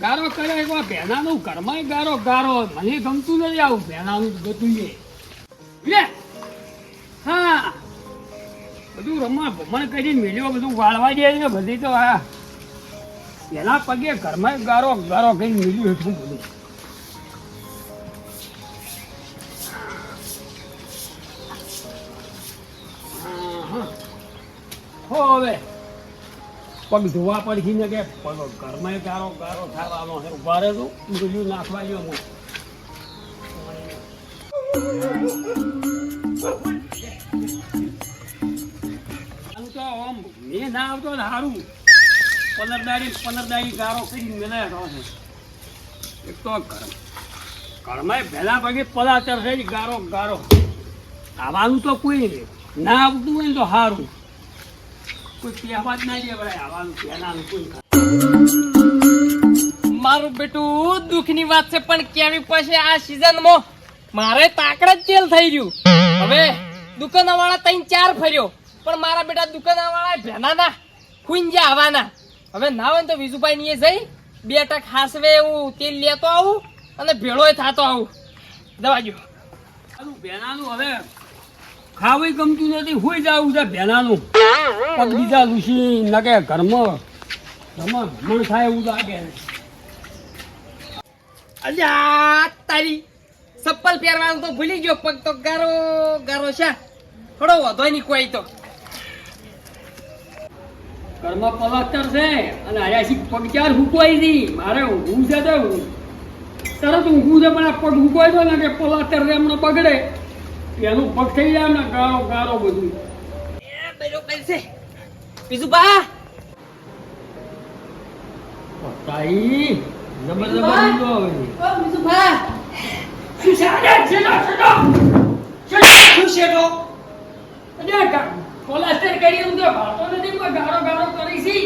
ગારો કરે એકવાર ભેનાનું ઘરમાંય ગારો ગારો મને ગમતું નથી આવું ભેનાનું ગતું બીરે, હા. બધું રમણ ભમણ કરીને મેળ્યો, બધું વાળવા દે બધી તો આ. એના પગે ઘરમાં ગારો ગારો કઈ મેળ્યું હતું બધું. હો હવે. પગ ધોવા પડખી ને કે? પગ ઘરમાં ગારો ગારો થવાનો છે. ઊભા રહે તું બીજું નાખવા ગયો હું મેં ના આવતો ને સારું પંદર દાડી પંદર દાડી ગારો કરીને મેળાય એક તો ઘર ઘરમાં પહેલા પગે પલાચર છે ગારો ગારો. આવવાનું તો કોઈ ના આવતું હોય તો સારું કોઈ કહેવા જ ના દે ભાઈ પહેલાનું કોઈ મારું બેટું દુઃખની વાત છે પણ કેવી પછી આ સિઝનમાં મારે તાકડ જ તેલ થઈ ગયું. હવે દુકાનવાળા ત્રણ ચાર ફર્યો પણ મારા બેટા દુકાનવાળા ભેનાના ખુંજા આવવાના હવે ના હોય ને તો વિજુભાઈ ની જઈ બે ટક હાસવે એવું તેલ લેતો આવું અને ભેળોય થતો આવું. દવા જો ભેનાનું હવે ખાવું ગમતું નથી હોઈ જવું છે ભેનાનું પગ બીજા લૂસી નકે ઘરમાં ઘરમાં ભમણ થાય એવું લાગે. અલ્યા તારી ચપ્પલ પહેરવાનું તો ભૂલી ગયો પગ તો ગારો ગારો છે. થોડો વધો નહીં કોઈ તો. ઘરમાં પલાસ્ટર છે અને આયાથી પગ ચાર હુકવાઈ હતી મારે ઊંઘવું છે તો તરત ઊંઘવું છે પણ આ પગ હુકવાઈ દો ને કે પલાસ્ટર છે એમનો બગડે. એનું પગ થઈ જાય ને ગારો ગારો બધું. છે. બીજું બા. તાઈ જબર જબર લીધો હવે. બીજું બા. શું છે? અરે છેડો છેડો. શું શેડો અરે ગા- પલાસ્ટર કરી હું તો ભાતો નથી કોઈ ગારો ગારો કરી છી.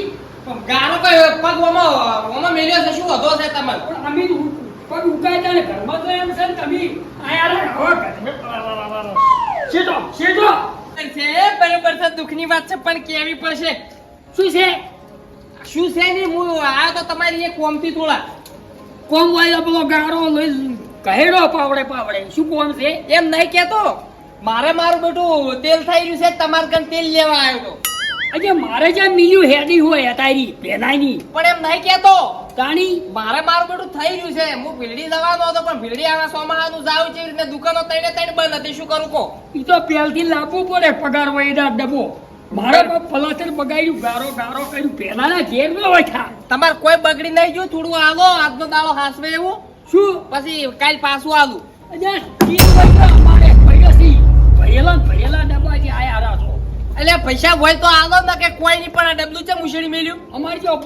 ગારો કઈ પગ ઓમાં ઓમાં મેલ્યો છે શું હતો છે તમારે? અમે તો પગ ઉકાય ને ઘરમાં તો એમ છે ને તમે. આયા હવે ઘરમાં છેડો. છેડો છે બરોબર છે દુઃખની વાત છે પણ કેવી પડશે? શું છે? શું છે ને હું આ તો તમારી એક કોમથી થોડા. કોમ વાળો પેલો ગારો લઈ કહેડો પાવડે પાવડે. શું કોમ છે? એમ નહીં કેતો મારે મારું બેટું તેલ થઈ રહ્યું છે તમારે કણ તેલ લેવા આવ્યો તો. અજે મારે જ્યાં બીજું હેડી હોય તારી પેનાની પણ એમ નહીં કેતો તાણી મારે મારું બેટું થઈ ગયું છે. હું ભીલડી જવાનો હતો પણ ભીલડી આવા સોમાહાનું જાવ છે એટલે દુકાનો તઈને તઈને બંધ હતી. શું કરું કો ઈ તો પહેલથી લાવવું પડે પગાર વહીદા ડબો મારે તો પલાચર બગાડ્યું ગારો ગારો કર્યું. પહેલાના ઘેર ન વઠા. તમારે કોઈ બગડી નહીં ગયું? થોડું આવો આજનો દાડો હાસવે એવું? શું? પછી કાલ પાછું આવું અજે તીન પૈસા અમારે પૈસી ભરેલા ને ભરેલા ડબ્બા જે આયા રાતો એટલે પૈસા હોય તો આલો ને કે કોઈ નહીં પણ આ ડબલું છે મુશળી મેલ્યું? અમારે જો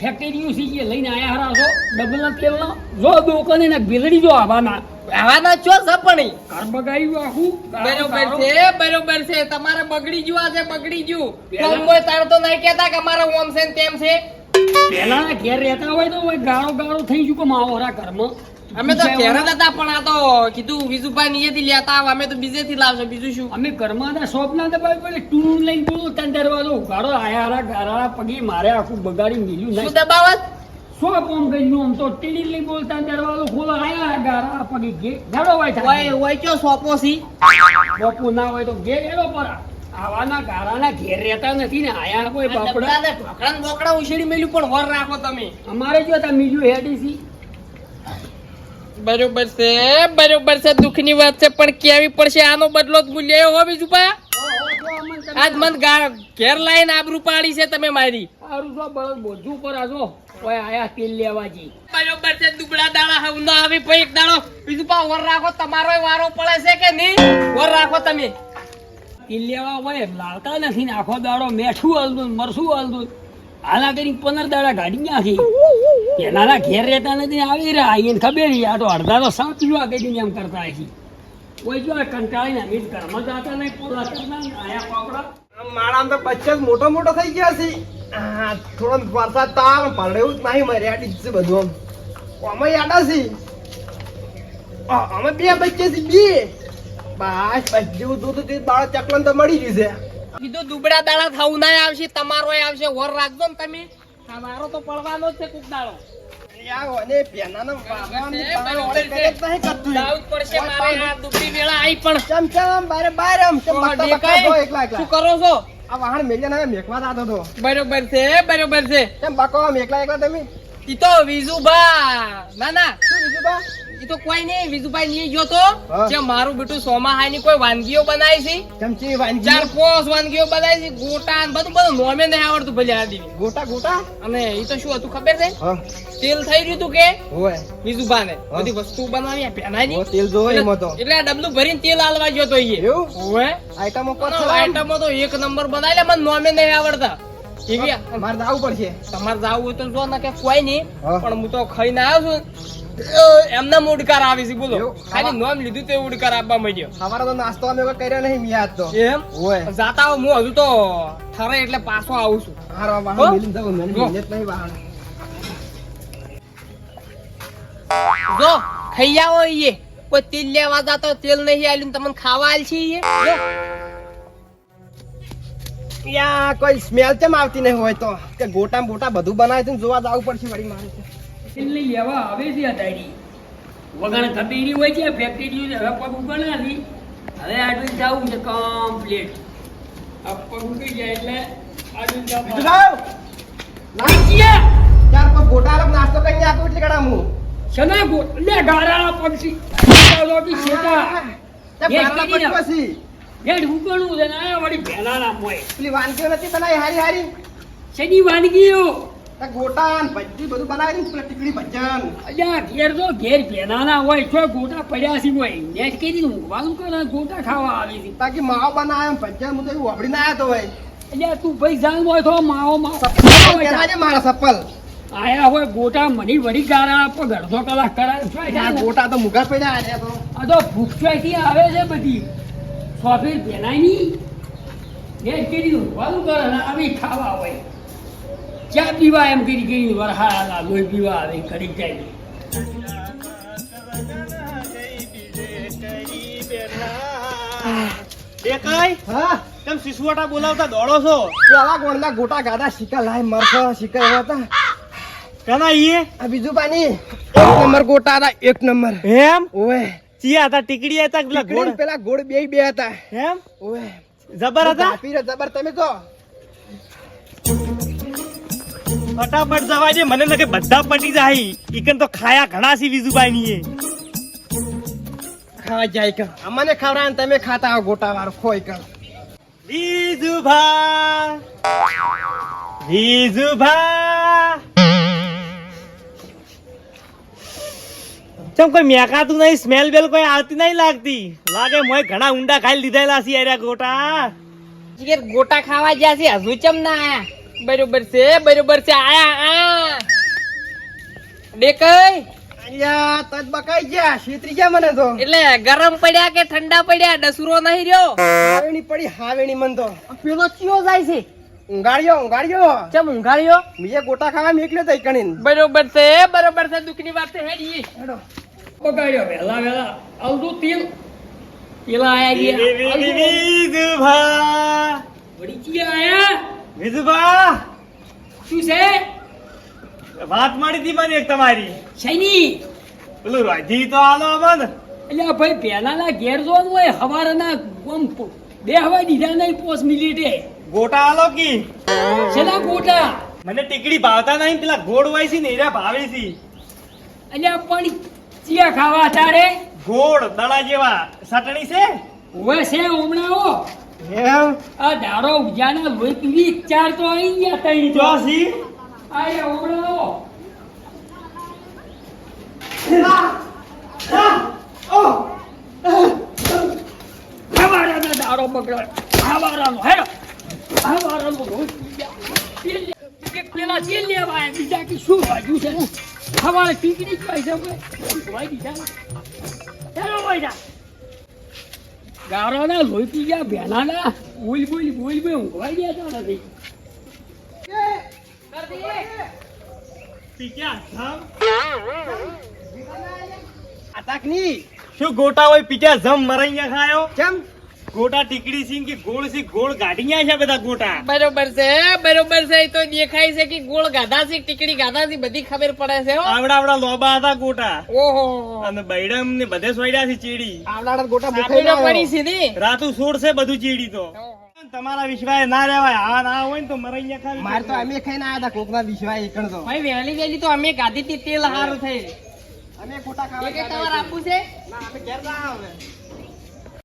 ફેક્ટરીઓ સી જે લઈને આયા રાતો ડબલના તેલના. જો દોકાને ને બિલડી જો આવાના. આવાના છો સપણી કાર બગાયું આખું. બરોબર છે બરોબર છે. તમારે બગડી ગયું આજે બગડી ગયું. પેલા- તાર તો નહીં કહેતા કે મારે ઓમ છે તેમ છે? પેલા ઘેર રહેતા હોય તો ગાળો ગાળો થઈ ગયું કે માવરા ઘરમાં. અમે તો ઘેર હતા પણ આ તો કીધું વિજુભાઈ નીએથી લેતા આવ. અમે તો બીજેથી લાવશો બીજું શું? અમે ઘરમાં હતા શોપ ના દબાવી પેલી ટૂણ લઈને બોલું તને દરવાજો ઉઘાડો આયા હારા ગારા પગી મારે આખું બગાડી મિલ્યું નહીં. દબાવત? શોપ ઓમ ગયું આમ તો ટીડી લઈ બોલતા દરવાજો ખોલો આયા ગારા પગી ગે ગાડો હોય ઓય થાય ઓય ચો સોપો સી? બપુ ના હોય તો ગે એનો પર. આવાના ગારાના ઘેર રહેતા નથી ને આયા કોઈ બાપડા. ડબલાને ઢોકળા ઉછેડી મેલ્યું પણ હોર રાખો તમે. અમારે જો તમે બીજું હેડી હેડીસી બરોબર છે બરોબર છે દુઃખની વાત છે પણ કેવી પડશે? આનો બદલો મૂલ્ય હો બીજું પા આજ મન ઘેર લાઈન આબરૂ પાડી છે તમે મારી. આરું જો બળદ બોધું પર આજો ઓય આયા તેલ લેવાજી બરોબર છે દુબળા દાડા હવ ના આવી પછી એક દાડો. બીજું પા ઓર રાખો તમારો વારો પડે છે કે નહીં? વર રાખો તમે. તેલ લેવા હોય લાવતા નથી ને આખો દાડો મેઠું હલદું મરસું હલદું. આના કરી પંદર દાડા ગાડી નાખી. પેલાના ઘેર રહેતા નથી આવી રહ્યા. એને ખબર આ તો અડધા તો સાત પીવા કરી એમ કરતા હશે. કોઈ જો કંટાળીને અમે જ ઘરમાં જાતા નહીં પોલા કરતા આયા પાપડા મારા તો બચ્ચા મોટો મોટો થઈ ગયા છે. થોડો વરસાદ તાર આવે પડે એવું જ નહીં મર્યાદિત છે બધું આમ. અમે આડા છે અમે બે બચ્ચે છે બે. બસ બસ જેવું દૂધ તે બાળક ચકલન તો મળી ગયું છે. કીધું દુબળા દાડા થવું ના આવશે તમારો આવશે વર રાખજો ને તમે. તમારો તો પડવાનો જ છે કોક દાડો. કરે તો. શું છો? આ વાહન મેલ્યા ને મેકવા જાતો હતો બરોબર છે બરોબર છે. કેમ બકો આમ એકલા તમે. ઈ તો વિજુભા. ના ના. શું બીજું તો કોઈ નહીં વિજુભાઈ લઈ ગયો તો. જે મારું બેટું સોમાહાઈ ની કોઈ વાનગીઓ બનાવી છે. ચમચી વાનગી? ચાર પોસ વાનગીઓ બનાવી છે ગોટા ને બધું બધું નોમે નહીં આવડતું ભલે આ દીવી ગોટા ગોટા? અને એ તો શું હતું ખબર છે? તેલ થઈ રહ્યું હતું કે? વિજુભા ને બધી વસ્તુ બનાવી આ તેલ જોવે એમાં તો. એટલે આ ડબલું ભરીને તેલ આલવા ગયો તો એ હોય. આઈટમો આઈટમો તો એક નંબર બનાવી લે મને નોમે નહીં આવડતા. એવી મારે જવું પડશે. તમારે જવું હોય તો જો ના કે કોઈ નહીં પણ હું તો ખાઈને આવ્યો છું. એમના ઉડકાર આવી છે બોલો. ખાલી નોમ લીધું તો ઉડકાર આપવા માંડ્યો. સવારે તો નાસ્તો અમે કર્યો નહીં મિયાદ તો. એમ? હોય. જાતા હું હજુ તો ઠરે એટલે પાછો આવું છું. હારો હો? મિલિન મેલીને મને જો. નહીં વાહણ જો ખાઈ આવો ઈએ. કોઈ તેલ લેવા જાતો તેલ નહીં આલ્યું તમને ખાવા આલ છે ઈએ યા કોઈ સ્મેલ કેમ આવતી નહીં હોય તો? કે ગોટા બોટા બધું બનાવે છે જોવા જવું પડશે વળી મારે તો. એટલે લેવા આવે છે આ દાડી. વગર કબીરી હોય છે ફેક્ટરી હવે પગ ઉગણાથી હવે આટલું જવું છે કમ્પ્લીટ આ પગ ઉગી જાય એટલે આટલું જવું. ચાર ગોટા નાસ્તો કરીને આપું એટલે કડા હું શના ગો લે ગારા પગસી લોટી શેતા એ કીધી પછી. હેડ ઉગણું છે ને આ વળી ભેલાના મોય. પેલી વાનગીઓ નથી બનાવી હારી હારી. શેની વાનગીઓ? ગોટા ને ભજી બધું બનાવી પેલા ટીકડી ભજન. અલ્યા ઘેર તો ઘેર ભેલાના હોય છો ગોટા પડ્યા છે હોય ઊંઘવાનું કરે ગોટા ખાવા આવી હતી બાકી માવો બનાવ્યો ભજન હું તો એવું વાપરીને આવ્યો તો હોય. અલ્યા તું ભાઈ જાણ હોય તો માવો માવો. મારા આયા હોય ગોટા મની વળી ગારા પર અડધો કલાક કરાય. ગોટા તો મુગા પડ્યા તો. આ તો ભૂખથી આવે છે બધી. સોફી ભેલાયની ને જ કીધી ઊંઘવાનું કરે આવી ખાવા હોય. ચા પીવા એમ કરી કરી વરહાળા લોહી પીવા આવે કરી જાય. દેખાય હા? તેમ સિસવાટા બોલાવતા દોડો છો? પેલા ગોળના ગોટા ગાધા શીકા લાય મરસો શીકા એવા હતા. કના ઈએ? આ બીજું પાણી. એક નંબર ગોટા હતા એક નંબર. એમ? ઓવે. ચિયા હતા ટીકડી હતા પેલા ગોળ? પેલા ગોળ બે બે હતા. એમ? ઓવે. જબર હતા? જબર તમે કહો ફટાફટ જવા દે મને લાગે બધા પટી જાય. ઈકન તો ખાયા ઘણા સી વિજુભાઈ ની ખાવા જાય કે અમને ખવડાવે તમે ખાતા હો ગોટા વાર ખોઈ કર વિજુભા. વિજુભા. ચમ કોઈ મેકાતું નહીં સ્મેલ બેલ કોઈ આવતી નહીં લાગતી. લાગે મોય ઘણા ઊંડા ખાઈ લીધેલા છે ગોટા. ગોટા ખાવા ગયા છે હજુ ચમ ના આયા? બરોબર છે બરોબર છે. આયા આ ડેકઈ અહીંયા તજ બકાઈ ગયા શેતરી ગયા મને તો. એટલે ગરમ પડ્યા કે ઠંડા પડ્યા? ડસુરો નહીં રહ્યો? હાવેણી પડી હાવેણી મન તો. પેલો ચિયો જાય છે. ઊંઘાડ્યો ઊંઘાડ્યો ચમ ઊંઘાડ્યો મીએ ગોટા ખાવા મેકલ્યો તઈ કણીન. બરોબર છે બરોબર છે દુખની વાત છે હેડી. હેડો. પકાડ્યો વેલા વહેલા. આવતું તેલ. પેલા આયા ગયા. ચિયા આયા. વિજુભા શું છે? વાત મળી હતી મને એક તમારી. શૈની પેલું રાજી તો આલો અમન. એટલે ભાઈ પહેલાના ઘેર જોવાનું હોય હવારના આમ બે હવા દીધા નહીં પોસ મિનિટે ગોટા આલો કી. છેલ્લા ગોટા. મને ટીકડી ભાવતા નહીં પેલા ગોળ હોય છે ને એરા ભાવે છે. એટલે પણ ચિયા ખાવા તારે ગોળ દડા જેવા ચટણી છે? હોય છે હમણાં એમ આ ધારો ઉજાના લોહી પીવી ચાર તો આવી ગયા તઈ તો. ચોસી આ એ હવારાનો દારો બગડ્યો હવારાનો હેડો. હવારાનો રોજ તેલ લે- એક પેલા તેલ લેવા બીજા કે શું વાગ્યું છે? હવારે ટીકડી જ પૈસા દીધા હેડો પૈસા ગારોના લોહી પી ગયા ભેલાના. બોલ બોલ બોલ બોલ ઊંઘવાઈ ગયા તા નથી. શું ગોટા હોય પીટ્યા જમ ગયા ખાયો? કેમ ગોટા ટીકડી સિંહ કે ગોળ સિંહ ગોળ ગાઢિયા છે બધા ગોટા. બરોબર છે બરોબર છે તો દેખાય છે કે ગોળ ગાધા છે ટીકડી ગાધા છે બધી ખબર પડે છે આવડા આવડા લોબા હતા ગોટા. ઓહો. અને બૈડમ ને બધે સોયડા છે ચીડી. આવડા ગોટા મુખાઈ ના પડી સીધી રાતું સોળ છે બધું ચીડી તો. તમારા વિશ્વાસ ના રહેવાય આ ના હોય ને તો મરાઈ ગયા ખાલી. માર તો અમે ખાઈને આયા હતા કોકના વિશ્વાસ એકણ તો. ભાઈ વહેલી વહેલી તો અમે ગાધી તી તેલ હારું થઈ. અમે ખોટા ખાવા તમારે આપવું છે? ના અમે ઘેર ના આવે.